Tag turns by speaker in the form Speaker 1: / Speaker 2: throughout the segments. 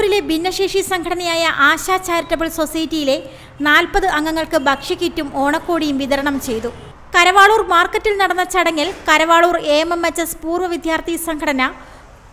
Speaker 1: കരവാളൂരിലെ ഭിന്നശേഷി സംഘടനയായ ആശാ ചാരിറ്റബിൾ സൊസൈറ്റിയിലെ നാൽപ്പത് അംഗങ്ങൾക്ക് ഭക്ഷ്യക്കിറ്റും ഓണക്കോടിയും വിതരണം ചെയ്തു. കരവാളൂർ മാർക്കറ്റിൽ നടന്ന ചടങ്ങിൽ Karavaloor A M M H S പൂർവ വിദ്യാർത്ഥി സംഘടന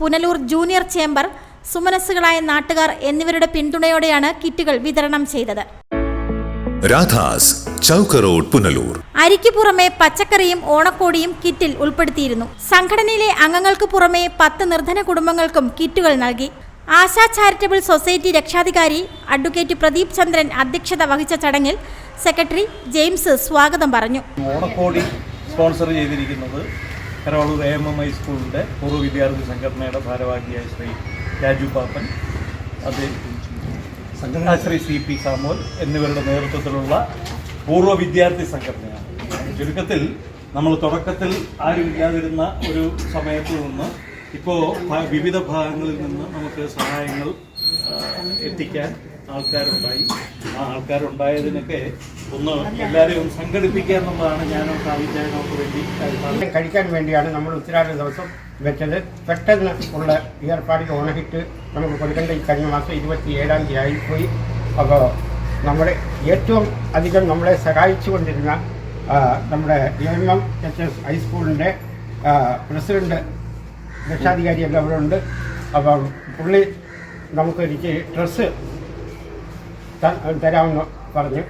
Speaker 1: പുനലൂർ ജൂനിയർ ചേംബർ സുമനസ്സുകളായ നാട്ടുകാർ എന്നിവരുടെ പിന്തുണയോടെയാണ് കിറ്റുകൾ വിതരണം ചെയ്തത്.
Speaker 2: രാധാസ് ചൗക്ക് റോഡ് പുനലൂർ.
Speaker 1: അരിക്ക് പുറമെ പച്ചക്കറിയും ഓണക്കോടിയും കിറ്റിൽ ഉൾപ്പെടുത്തിയിരുന്നു. സംഘടനയിലെ അംഗങ്ങൾക്ക് പുറമെ പത്ത് നിർധന കുടുംബങ്ങൾക്കും കിറ്റുകൾ നൽകി. ആശാ ചാരിറ്റബിൾ സൊസൈറ്റി രക്ഷാധികാരി അഡ്വക്കേറ്റ് പ്രദീപ് ചന്ദ്രൻ അധ്യക്ഷത വഹിച്ച ചടങ്ങിൽ സെക്രട്ടറി ജെയിംസ് സ്വാഗതം പറഞ്ഞു.
Speaker 3: ഓണക്കോടി സ്പോൺസർ ചെയ്തിരിക്കുന്നത് Karavaloor A M M I സ്കൂളിന്റെ പൂർവ വിദ്യാർത്ഥി സംഘടനയുടെ ഭാരവാഹിയായ ശ്രീ രാജു പാപ്പൻ അത് ശ്രീ സി പി സാമോൽ എന്നിവരുടെ നേതൃത്വത്തിലുള്ള പൂർവ വിദ്യാർത്ഥി സംഘടനയാണ്. ചുരുക്കത്തിൽ നമ്മൾ തുടക്കത്തിൽ ആരും ഇല്ലാതിരുന്ന ഒരു സമയത്ത് നിന്ന് ഇപ്പോൾ വിവിധ ഭാഗങ്ങളിൽ നിന്ന് നമുക്ക് സഹായങ്ങൾ എത്തിക്കാൻ ആൾക്കാരുണ്ടായി. ആ ആൾക്കാരുണ്ടായതിനൊക്കെ ഒന്ന് എല്ലാവരെയും ഒന്ന് സംഘടിപ്പിക്കുക എന്നുള്ളതാണ് ഞാൻ വേണ്ടി.
Speaker 4: കഴിക്കാൻ വേണ്ടിയാണ് നമ്മൾ ഉത്തരാട ദിവസം വെച്ചത്. പെട്ടെന്ന് ഉള്ള ഏർപ്പാടിൽ ഓണഹിറ്റ് നമുക്ക് കൊടുക്കേണ്ട ഈ കഴിഞ്ഞ മാസം ഇരുപത്തി ഏഴാം തീയതി ആയിപ്പോയി. അപ്പോൾ നമ്മുടെ ഏറ്റവും അധികം നമ്മളെ സഹായിച്ചു കൊണ്ടിരുന്ന നമ്മുടെ എം എം എച്ച് എസ് ഹൈസ്കൂളിന്റെ പ്രസിഡന്റ് രക്ഷാധികാരി എല്ലാം അവിടെ ഉണ്ട് അപ്പം പുള്ളി നമുക്ക് എനിക്ക് ഡ്രസ്സ് തരാമെന്ന് പറഞ്ഞു.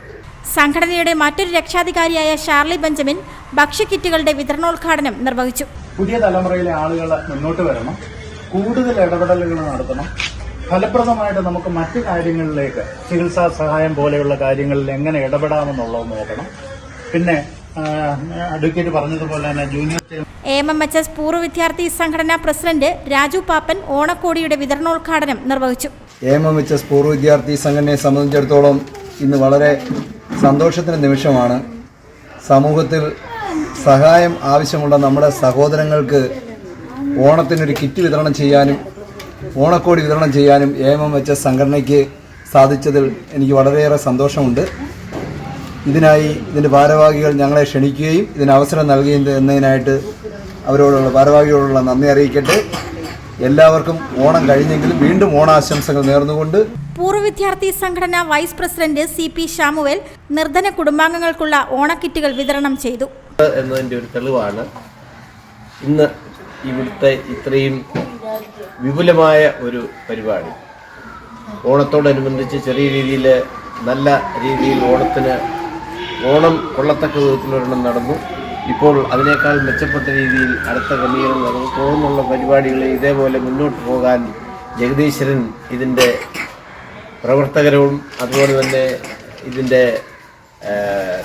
Speaker 1: സംഘടനയുടെ മറ്റൊരു രക്ഷാധികാരിയായ ഷാർലി ബെഞ്ചമിൻ ഭക്ഷ്യക്കിറ്റുകളുടെ വിതരണോദ്ഘാടനം നിർവഹിച്ചു.
Speaker 5: പുതിയ തലമുറയിലെ ആളുകൾ മുന്നോട്ട് വരണം. കൂടുതൽ ഇടപെടലുകൾ നടത്തണം. ഫലപ്രദമായിട്ട് നമുക്ക് മറ്റു കാര്യങ്ങളിലേക്ക് ചികിത്സാ സഹായം പോലെയുള്ള കാര്യങ്ങളിൽ എങ്ങനെ ഇടപെടാമെന്നുള്ളത് നോക്കണം. പിന്നെ അഡ്വക്കേറ്റ് പറഞ്ഞതുപോലെ തന്നെ junior
Speaker 1: M M H S പൂർവ വിദ്യാർത്ഥി സംഘടനാ പ്രസിഡന്റ് രാജു പാപ്പൻ ഓണക്കോടിയുടെ വിതരണോദ്ഘാടനം നിർവഹിച്ചു.
Speaker 6: A M M H S പൂർവ വിദ്യാർത്ഥി സംഘടനയെ സംബന്ധിച്ചിടത്തോളം ഇന്ന് വളരെ സന്തോഷത്തിന്റെ നിമിഷമാണ്. സമൂഹത്തിൽ സഹായം ആവശ്യമുള്ള നമ്മുടെ സഹോദരങ്ങൾക്ക് ഓണത്തിനൊരു കിറ്റ് വിതരണം ചെയ്യാനും ഓണക്കോടി വിതരണം ചെയ്യാനും A M M H S സംഘടനയ്ക്ക് സാധിച്ചതിൽ എനിക്ക് വളരെയേറെ സന്തോഷമുണ്ട്. ഇതിനായി ഇതിന്റെ ഭാരവാഹികൾ ഞങ്ങളെ ക്ഷണിക്കുകയും ഇതിന് അവസരം നൽകുകയും എന്നതിനായിട്ട് അവരോടുള്ള ഭാരവാഹികളോടുള്ള നന്ദി അറിയിക്കട്ടെ. എല്ലാവർക്കും ഓണം കഴിഞ്ഞെങ്കിലും വീണ്ടും ഓണാശംസകൾ നേർന്നുകൊണ്ട്
Speaker 1: പൂർവ വിദ്യാർത്ഥി സംഘടന vice president C P Samuel നിർധന കുടുംബാംഗങ്ങൾക്കുള്ള ഓണക്കിറ്റുകൾ വിതരണം ചെയ്തു.
Speaker 7: എന്നതിന്റെ ഒരു തെളിവാണ്. ഇന്ന് ഇവിടുത്തെ ഇത്രയും വിപുലമായ ഒരു പരിപാടി. ഓണത്തോടനുബന്ധിച്ച് ചെറിയ രീതിയിൽ നല്ല രീതിയിൽ ഓണത്തിന് ഓണം കൊള്ളത്തക്ക വിധത്തിലൊരെണ്ണം നടന്നു. ഇപ്പോൾ അതിനേക്കാൾ മെച്ചപ്പെട്ട രീതിയിൽ അടുത്ത ക്രമീകരണം നടന്നു തുടർന്നുള്ള പരിപാടികളെ ഇതേപോലെ മുന്നോട്ട് പോകാൻ ജഗദീശ്വരൻ ഇതിന്റെ പ്രവർത്തകരും അതുപോലെ തന്നെ ഇതിന്റെ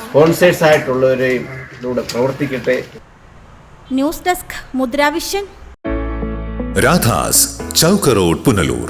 Speaker 7: സ്പോൺസേഴ്സ് ആയിട്ടുള്ളവരെയും ഇതിലൂടെ പ്രവർത്തിക്കട്ടെ.
Speaker 1: News desk Mudravision.
Speaker 2: Radhas Chowk Road Punalur.